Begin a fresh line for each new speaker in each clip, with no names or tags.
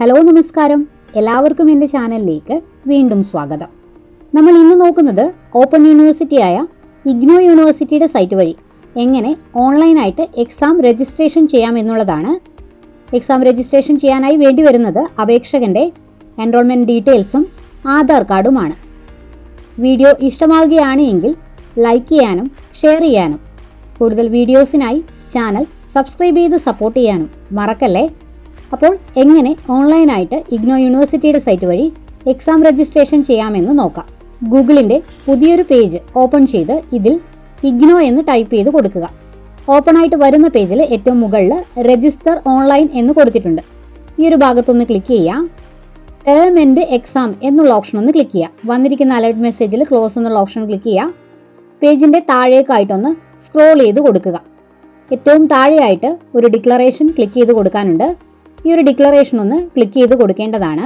Hello നമസ്കാരം. എല്ലാവർക്കും എന്റെ ചാനലിലേക്ക് വീണ്ടും സ്വാഗതം. നമ്മൾ ഇന്ന് നോക്കുന്നത് ഓപ്പൺ യൂണിവേഴ്സിറ്റി ആയ ഇഗ്നോ യൂണിവേഴ്സിറ്റിയുടെ സൈറ്റ് വഴി എങ്ങനെ ഓൺലൈനായിട്ട് എക്സാം രജിസ്ട്രേഷൻ ചെയ്യാം എന്നുള്ളതാണ് എക്സാം രജിസ്ട്രേഷൻ ചെയ്യാനായി വേണ്ടി വരുന്നത് അപേക്ഷകന്റെ എൻറോൾമെന്റ് ഡീറ്റെയിൽസും ആധാർ കാർഡുമാണ്. വീഡിയോ ഇഷ്ടമാവുകയാണ് എങ്കിൽ ലൈക്ക് ചെയ്യാനും ഷെയർ ചെയ്യാനും കൂടുതൽ വീഡിയോസിനായി ചാനൽ സബ്സ്ക്രൈബ് ചെയ്ത് സപ്പോർട്ട് ചെയ്യാനും മറക്കല്ലേ? അപ്പോൾ എങ്ങനെ ഓൺലൈനായിട്ട് ഇഗ്നോ യൂണിവേഴ്സിറ്റിയുടെ സൈറ്റ് വഴി എക്സാം രജിസ്ട്രേഷൻ ചെയ്യാമെന്ന് നോക്കാം. ഗൂഗിളിന്റെ പുതിയൊരു പേജ് ഓപ്പൺ ചെയ്ത് ഇതിൽ ഇഗ്നോ എന്ന് ടൈപ്പ് ചെയ്ത് കൊടുക്കുക. ഓപ്പൺ ആയിട്ട് വരുന്ന പേജിൽ ഏറ്റവും മുകളിൽ രജിസ്റ്റർ ഓൺലൈൻ എന്ന് കൊടുത്തിട്ടുണ്ട്. ഈ ഒരു ഭാഗത്തൊന്ന് ക്ലിക്ക് ചെയ്യാം. ടേം എൻഡ് എക്സാം എന്നുള്ള ഓപ്ഷൻ ഒന്ന് ക്ലിക്ക് ചെയ്യുക വന്നിരിക്കുന്ന അലേർട്ട് മെസ്സേജിൽ ക്ലോസ് എന്നുള്ള ഓപ്ഷൻ ക്ലിക്ക് ചെയ്യുക പേജിന്റെ താഴേക്കായിട്ടൊന്ന് സ്ക്രോൾ ചെയ്ത് കൊടുക്കുക. ഏറ്റവും താഴെയായിട്ട് ഒരു ഡിക്ലറേഷൻ ക്ലിക്ക് ചെയ്ത് കൊടുക്കാനുണ്ട്. ഈ ഒരു ഡിക്ലറേഷൻ ഒന്ന് ക്ലിക്ക് ചെയ്ത് കൊടുക്കേണ്ടതാണ്.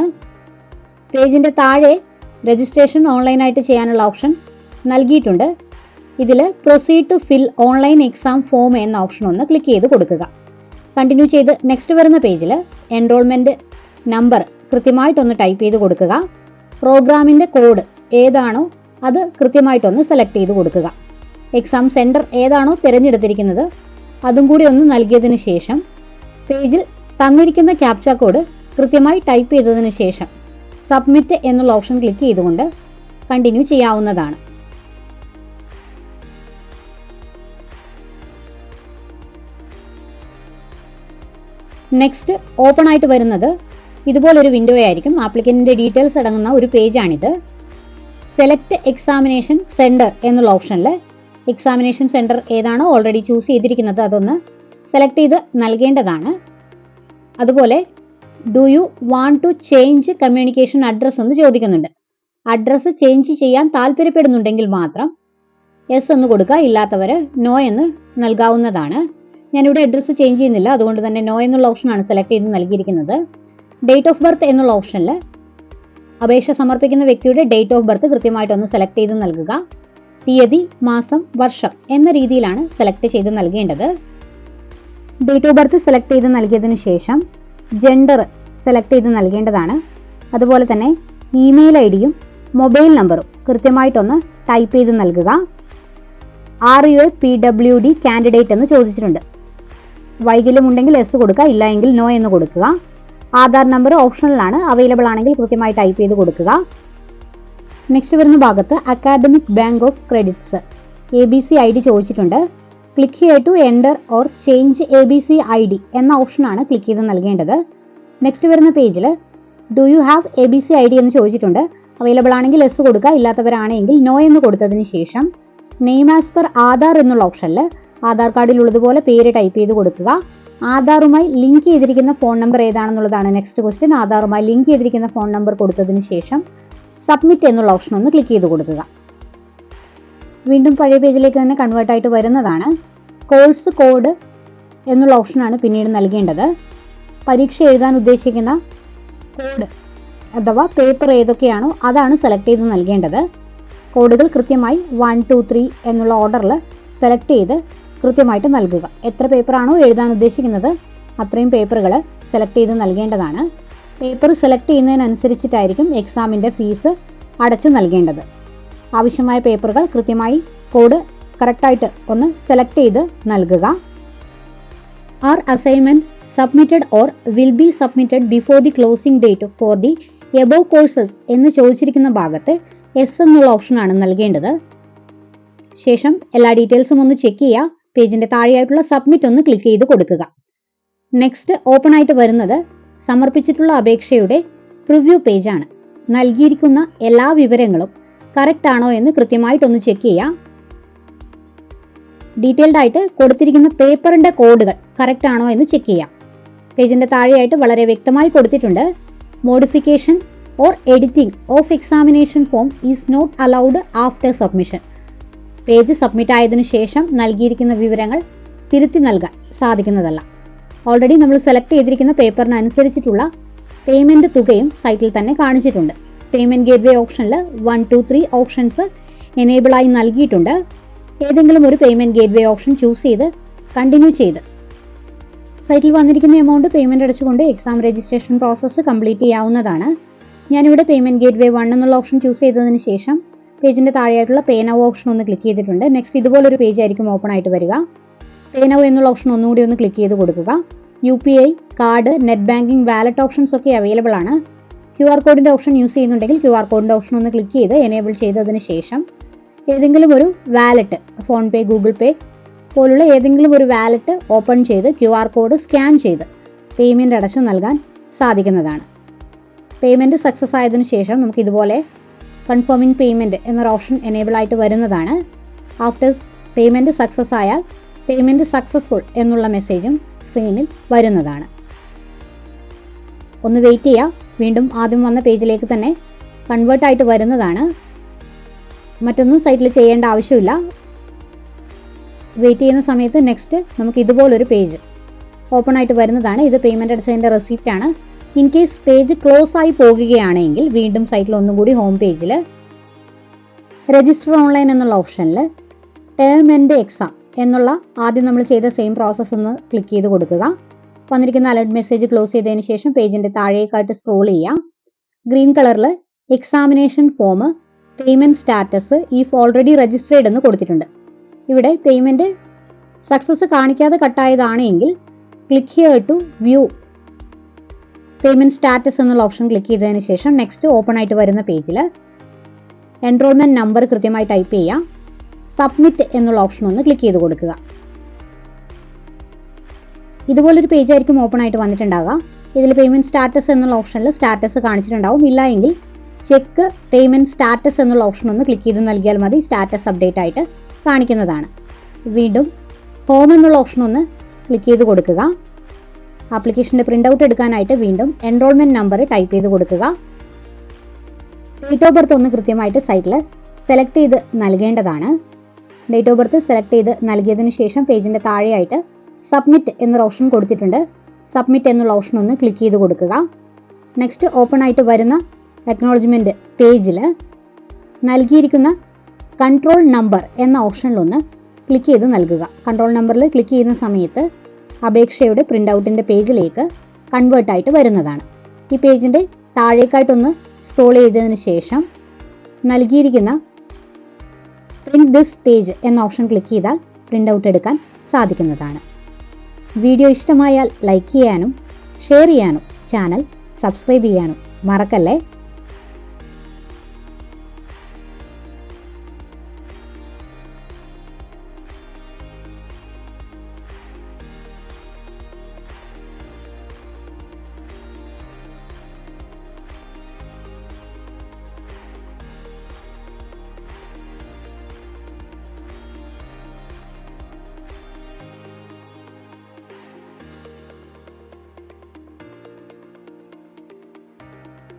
പേജിന്റെ താഴെ രജിസ്ട്രേഷൻ ഓൺലൈനായിട്ട് ചെയ്യാനുള്ള ഓപ്ഷൻ നൽകിയിട്ടുണ്ട്. ഇതിൽ proceed to fill online exam form എന്ന ഓപ്ഷൻ ഒന്ന് ക്ലിക്ക് ചെയ്ത് കൊടുക്കുക. കണ്ടിന്യൂ ചെയ്ത് നെക്സ്റ്റ് വരുന്ന പേജിൽ എൻറോൾമെന്റ് നമ്പർ കൃത്യമായിട്ടൊന്ന് ടൈപ്പ് ചെയ്ത് കൊടുക്കുക. പ്രോഗ്രാമിന്റെ കോഡ് ഏതാണോ അത് കൃത്യമായിട്ടൊന്ന് സെലക്ട് ചെയ്ത് കൊടുക്കുക. എക്സാം സെന്റർ ഏതാണോ തിരഞ്ഞെടുത്തിരിക്കുന്നത് അതും കൂടി ഒന്ന് നൽകിയതിന് ശേഷം പേജിൽ തന്നിരിക്കുന്ന ക്യാപ്ച കോഡ് കൃത്യമായി ടൈപ്പ് ചെയ്തതിന് ശേഷം സബ്മിറ്റ് എന്നുള്ള ഓപ്ഷൻ ക്ലിക്ക് ചെയ്തുകൊണ്ട് കണ്ടിന്യൂ ചെയ്യാവുന്നതാണ്. നെക്സ്റ്റ് ഓപ്പൺ ആയിട്ട് വരുന്നത് ഇതുപോലൊരു വിൻഡോ ആയിരിക്കും. ആപ്ലിക്കന്റിന്റെ ഡീറ്റെയിൽസ് അടങ്ങുന്ന ഒരു പേജാണിത്. സെലക്ട് എക്സാമിനേഷൻ സെന്റർ എന്നുള്ള ഓപ്ഷനിൽ എക്സാമിനേഷൻ സെന്റർ ഏതാണോ ഓൾറെഡി ചൂസ് ചെയ്തിരിക്കുന്നത്. അതൊന്ന് സെലക്ട് ചെയ്ത് നൽകേണ്ടതാണ്. അതുപോലെ do you want to change communication address എന്ന് ചോദിക്കുന്നുണ്ട്. അഡ്രസ്സ് ചേഞ്ച് ചെയ്യാൻ താല്പര്യപ്പെടുന്നുണ്ടെങ്കിൽ മാത്രം എസ് എന്ന് കൊടുക്കുക ഇല്ലാത്തവർ നോ എന്ന് നൽകാവുന്നതാണ്. ഞാനിവിടെ അഡ്രസ്സ് ചേഞ്ച് ചെയ്യുന്നില്ല അതുകൊണ്ട് തന്നെ നോ എന്നുള്ള ഓപ്ഷനാണ് സെലക്ട് ചെയ്ത് നൽകിയിരിക്കുന്നത്. ഡേറ്റ് ഓഫ് ബർത്ത് എന്നുള്ള ഓപ്ഷനിൽ അപേക്ഷ സമർപ്പിക്കുന്ന വ്യക്തിയുടെ ഡേറ്റ് ഓഫ് ബർത്ത് കൃത്യമായിട്ടൊന്ന് സെലക്ട് ചെയ്ത് നൽകുക. തീയതി മാസം വർഷം എന്ന രീതിയിലാണ് സെലക്ട് ചെയ്ത് നൽകേണ്ടത്. ഡേറ്റ് ഓഫ് ബർത്ത് സെലക്ട് ചെയ്ത് നൽകിയതിന് ശേഷം ജെൻഡർ സെലക്ട് ചെയ്ത് നൽകേണ്ടതാണ്. അതുപോലെ തന്നെ ഇമെയിൽ ഐ ഡിയും മൊബൈൽ നമ്പറും കൃത്യമായിട്ടൊന്ന് ടൈപ്പ് ചെയ്ത് നൽകുക. Are you a P W D candidate എന്ന് ചോദിച്ചിട്ടുണ്ട്. വൈകല്യം ഉണ്ടെങ്കിൽ എസ് കൊടുക്കുക ഇല്ല എങ്കിൽ നോ എന്ന് കൊടുക്കുക. ആധാർ നമ്പർ ഓപ്ഷണലാണ് അവൈലബിൾ ആണെങ്കിൽ കൃത്യമായി ടൈപ്പ് ചെയ്ത് കൊടുക്കുക. നെക്സ്റ്റ് വരുന്ന ഭാഗത്ത് academic bank of credits A B C I D ചോദിച്ചിട്ടുണ്ട്. Click here to enter or change A B C I D എന്ന ഓപ്ഷനാണ് ക്ലിക്ക് ചെയ്ത് നൽകേണ്ടത്. നെക്സ്റ്റ് വരുന്ന പേജിൽ do you have A B C I D എന്ന് ചോദിച്ചിട്ടുണ്ട്. അവൈലബിൾ ആണെങ്കിൽ എസ് കൊടുക്കുക ഇല്ലാത്തവരാണെങ്കിൽ നോ എന്ന് കൊടുത്തതിന് ശേഷം നെയിം ആസ് പെർ ആധാർ എന്നുള്ള ഓപ്ഷനിൽ ആധാർ കാർഡിൽ ഉള്ളതുപോലെ പേര് ടൈപ്പ് ചെയ്ത് കൊടുക്കുക. ആധാറുമായി ലിങ്ക് ചെയ്തിരിക്കുന്ന ഫോൺ നമ്പർ ഏതാണെന്നുള്ളതാണ് നെക്സ്റ്റ് ക്വസ്റ്റ്യൻ ആധാറുമായി ലിങ്ക് ചെയ്തിരിക്കുന്ന ഫോൺ നമ്പർ കൊടുത്തതിന് ശേഷം സബ്മിറ്റ് എന്നുള്ള ഓപ്ഷൻ ഒന്ന് ക്ലിക്ക് ചെയ്ത് കൊടുക്കുക. വീണ്ടും പഴയ പേജിലേക്ക് തന്നെ കൺവേർട്ട് ആയിട്ട് വരുന്നതാണ്. കോഴ്സ് കോഡ് എന്നുള്ള ഓപ്ഷനാണ് പിന്നീട് നൽകേണ്ടത്. പരീക്ഷ എഴുതാൻ ഉദ്ദേശിക്കുന്ന കോഡ് അഥവാ പേപ്പർ ഏതൊക്കെയാണോ അതാണ് സെലക്ട് ചെയ്ത് നൽകേണ്ടത്. കോഡുകൾ കൃത്യമായി വൺ ടു ത്രീ എന്നുള്ള ഓർഡറിൽ സെലക്ട് ചെയ്ത് കൃത്യമായിട്ട് നൽകുക. എത്ര പേപ്പറാണോ എഴുതാൻ ഉദ്ദേശിക്കുന്നത് അത്രയും പേപ്പറുകൾ സെലക്ട് ചെയ്ത് നൽകേണ്ടതാണ്. പേപ്പർ സെലക്ട് ചെയ്യുന്നതിനനുസരിച്ചിട്ടായിരിക്കും എക്സാമിന്റെ ഫീസ് അടച്ചു നൽകേണ്ടത്. ആവശ്യമായ പേപ്പറുകൾ കൃത്യമായി കോഡ് കറക്റ്റായിട്ട് ഒന്ന് സെലക്ട് ചെയ്ത് നൽകുക. Are assignment submitted or will be submitted before the closing date for the above courses എന്ന് ചോദിച്ചിരിക്കുന്ന ഭാഗത്ത് എസ് എന്നുള്ള ഓപ്ഷനാണ് നൽകേണ്ടത്. ശേഷം എല്ലാ ഡീറ്റെയിൽസും ഒന്ന് ചെക്ക് ചെയ്യുക. പേജിന്റെ താഴെയായിട്ടുള്ള സബ്മിറ്റ് ഒന്ന് ക്ലിക്ക് ചെയ്ത് കൊടുക്കുക. നെക്സ്റ്റ് ഓപ്പൺ ആയിട്ട് വരുന്നത് സമർപ്പിച്ചിട്ടുള്ള അപേക്ഷയുടെ പ്രിവ്യൂ പേജാണ് നൽകിയിരിക്കുന്ന എല്ലാ വിവരങ്ങളും കറക്റ്റ് ആണോ എന്ന് കൃത്യമായിട്ടൊന്ന് ചെക്ക് ചെയ്യാം. ഡീറ്റെയിൽഡ് ആയിട്ട് കൊടുത്തിരിക്കുന്ന പേപ്പറിന്റെ കോഡുകൾ കറക്റ്റ് ആണോ എന്ന് ചെക്ക് ചെയ്യാം. പേജിന്റെ താഴെയായിട്ട് വളരെ വ്യക്തമായി കൊടുത്തിട്ടുണ്ട് modification or editing of examination form is not allowed after submission page submit ആയതിനു ശേഷം നൽകിയിരിക്കുന്ന വിവരങ്ങൾ തിരുത്തി നൽകാൻ സാധിക്കുന്നതല്ല. ഓൾറെഡി നമ്മൾ സെലക്ട് ചെയ്തിരിക്കുന്ന പേപ്പറിനനുസരിച്ചിട്ടുള്ള പേയ്മെന്റ് തുകയും സൈറ്റിൽ തന്നെ കാണിച്ചിട്ടുണ്ട്. പേയ്മെന്റ് ഗേറ്റ്വേ ഓപ്ഷനിൽ വൺ ടു ത്രീ ഓപ്ഷൻസ് എനേബിളായി നൽകിയിട്ടുണ്ട്. ഏതെങ്കിലും ഒരു പേയ്മെന്റ് ഗേറ്റ്വേ ഓപ്ഷൻ ചൂസ് ചെയ്ത് കണ്ടിന്യൂ ചെയ്ത്. സൈറ്റിൽ വന്നിരിക്കുന്ന എമൗണ്ട് പേയ്മെന്റ് അടച്ചുകൊണ്ട് എക്സാം രജിസ്ട്രേഷൻ പ്രോസസ്സ് കംപ്ലീറ്റ് ചെയ്യാവുന്നതാണ്. ഞാനിവിടെ പേയ്മെന്റ് ഗേറ്റ് വേ വൺ എന്നുള്ള ഓപ്ഷൻ ചൂസ് ചെയ്തതിന് ശേഷം പേജിന്റെ താഴെയായിട്ടുള്ള പേ ഓപ്ഷൻ ഒന്ന് ക്ലിക്ക് ചെയ്തിട്ടുണ്ട്. നെക്സ്റ്റ് ഇതുപോലൊരു പേജ് ആയിരിക്കും ഓപ്പൺ ആയിട്ട് വരിക. പേ എന്നുള്ള ഓപ്ഷൻ ഒന്നുകൂടി ഒന്ന് ക്ലിക്ക് ചെയ്ത് കൊടുക്കുക. U P I card net banking wallet options ഒക്കെ അവൈലബിൾ ആണ്. ക്യു ആർ കോഡിന്റെ ഓപ്ഷൻ യൂസ് ചെയ്യുന്നുണ്ടെങ്കിൽ ക്യു ആർ കോഡിന്റെ ഓപ്ഷൻ ഒന്ന് ക്ലിക്ക് ചെയ്ത് എനേബിൾ ചെയ്തതിന് ശേഷം ഏതെങ്കിലും ഒരു wallet PhonePe Google Pay പോലുള്ള ഏതെങ്കിലും ഒരു വാലറ്റ് ഓപ്പൺ ചെയ്ത് ക്യു ആർ കോഡ് സ്കാൻ ചെയ്ത് പേയ്മെന്റ് അടച്ചു നൽകാൻ സാധിക്കുന്നതാണ്. പേയ്മെന്റ് സക്സസ് ആയതിനു ശേഷം നമുക്ക് ഇതുപോലെ കൺഫേമിംഗ് പേയ്മെന്റ് എന്നൊരു ഓപ്ഷൻ എനേബിൾ ആയിട്ട് വരുന്നതാണ്. ആഫ്റ്റർ പേയ്മെന്റ് സക്സസ് ആയാൽ പേയ്മെന്റ് സക്സസ്ഫുൾ എന്നുള്ള മെസ്സേജും സ്ക്രീനിൽ വരുന്നതാണ്. ഒന്ന് വെയിറ്റ് ചെയ്യാം. വീണ്ടും ആദ്യം വന്ന പേജിലേക്ക് തന്നെ കൺവേർട്ടായിട്ട് വരുന്നതാണ്. മറ്റൊന്നും സൈറ്റിൽ ചെയ്യേണ്ട ആവശ്യമില്ല. വെയിറ്റ് ചെയ്യുന്ന സമയത്ത് നെക്സ്റ്റ് നമുക്ക് ഇതുപോലൊരു പേജ് ഓപ്പൺ ആയിട്ട് വരുന്നതാണ്. ഇത് പേയ്മെന്റ് അടച്ചതിന്റെ റെസിപ്റ്റ് ആണ്. ഇൻ കേസ് പേജ് ക്ലോസ് ആയി പോകുകയാണെങ്കിൽ വീണ്ടും സൈറ്റിൽ ഒന്നും കൂടി ഹോം പേജിൽ രജിസ്റ്റർ ഓൺലൈൻ എന്നുള്ള ഓപ്ഷനിൽ ടേം ആൻഡ് എക്സാം എന്നുള്ള ആദ്യം നമ്മൾ ചെയ്ത സെയിം പ്രോസസ്സ് ഒന്ന് ക്ലിക്ക് ചെയ്ത് കൊടുക്കുക. വന്നിരിക്കുന്ന അലർട്ട് മെസ്സേജ് ക്ലോസ് ചെയ്തതിന് ശേഷം പേജിന്റെ താഴേക്കായിട്ട് സ്ക്രോൾ ചെയ്യാം. ഗ്രീൻ കളറിൽ examination form payment status if already registered എന്ന് കൊടുത്തിട്ടുണ്ട്. ഇവിടെ പേയ്മെന്റ് സക്സസ് കാണിക്കാതെ കട്ടായതാണെങ്കിൽ click here to view payment status എന്നുള്ള ഓപ്ഷൻ ക്ലിക്ക് ചെയ്തതിന് ശേഷം നെക്സ്റ്റ് ഓപ്പൺ ആയിട്ട് വരുന്ന പേജിൽ എൻറോൾമെന്റ് നമ്പർ കൃത്യമായി ടൈപ്പ് ചെയ്യാം. സബ്മിറ്റ് എന്നുള്ള ഓപ്ഷൻ ഒന്ന് ക്ലിക്ക് ചെയ്ത് കൊടുക്കുക. ഇതുപോലൊരു പേജ് ആയിരിക്കും ഓപ്പൺ ആയിട്ട് വന്നിട്ടുണ്ടാകുക ഇതിൽ പേയ്മെന്റ് സ്റ്റാറ്റസ് എന്നുള്ള ഓപ്ഷനിൽ സ്റ്റാറ്റസ് കാണിച്ചിട്ടുണ്ടാവും. ഇല്ല എങ്കിൽ ചെക്ക് പേയ്മെന്റ് സ്റ്റാറ്റസ് എന്നുള്ള ഓപ്ഷൻ ഒന്ന് ക്ലിക്ക് ചെയ്ത് നൽകിയാൽ മതി. സ്റ്റാറ്റസ് അപ്ഡേറ്റ് ആയിട്ട് കാണിക്കുന്നതാണ്. വീണ്ടും ഹോം എന്നുള്ള ഓപ്ഷൻ ഒന്ന് ക്ലിക്ക് ചെയ്ത് കൊടുക്കുക. ആപ്ലിക്കേഷന്റെ പ്രിന്റ് ഔട്ട് എടുക്കാനായിട്ട് വീണ്ടും എൻറോൾമെന്റ് നമ്പർ ടൈപ്പ് ചെയ്ത് കൊടുക്കുക. ഡേറ്റ് ഓഫ് ബർത്ത് ഒന്ന് കൃത്യമായിട്ട് സൈറ്റിൽ സെലക്ട് ചെയ്ത് നൽകേണ്ടതാണ്. ഡേറ്റ് ഓഫ് ബർത്ത് സെലക്ട് ചെയ്ത് നൽകിയതിന് ശേഷം പേജിന്റെ താഴെയായിട്ട് സബ്മിറ്റ് എന്നൊരു ഓപ്ഷൻ കൊടുത്തിട്ടുണ്ട്. സബ്മിറ്റ് എന്നുള്ള ഓപ്ഷൻ ഒന്ന് ക്ലിക്ക് ചെയ്ത് കൊടുക്കുക. നെക്സ്റ്റ് ഓപ്പൺ ആയിട്ട് വരുന്ന അക്നോളജ്മെന്റ് പേജിൽ നൽകിയിരിക്കുന്ന കൺട്രോൾ നമ്പർ എന്ന ഓപ്ഷനിലൊന്ന് ക്ലിക്ക് ചെയ്ത് നൽകുക. കൺട്രോൾ നമ്പറിൽ ക്ലിക്ക് ചെയ്യുന്ന സമയത്ത് അപേക്ഷയുടെ പ്രിന്റ് ഔട്ടിന്റെ പേജിലേക്ക് കൺവേർട്ട് ആയിട്ട് വരുന്നതാണ്. ഈ പേജിന്റെ താഴേക്കായിട്ടൊന്ന് സ്ക്രോൾ ചെയ്തതിന് ശേഷം നൽകിയിരിക്കുന്ന പ്രിന്റ് ദിസ് പേജ് എന്ന ഓപ്ഷൻ ക്ലിക്ക് ചെയ്താൽ പ്രിന്റ് ഔട്ട് എടുക്കാൻ സാധിക്കുന്നതാണ്. വീഡിയോ ഇഷ്ടമായാൽ ലൈക്ക് ചെയ്യാനും ഷെയർ ചെയ്യാനും ചാനൽ സബ്സ്ക്രൈബ് ചെയ്യാനും മറക്കല്ലേ?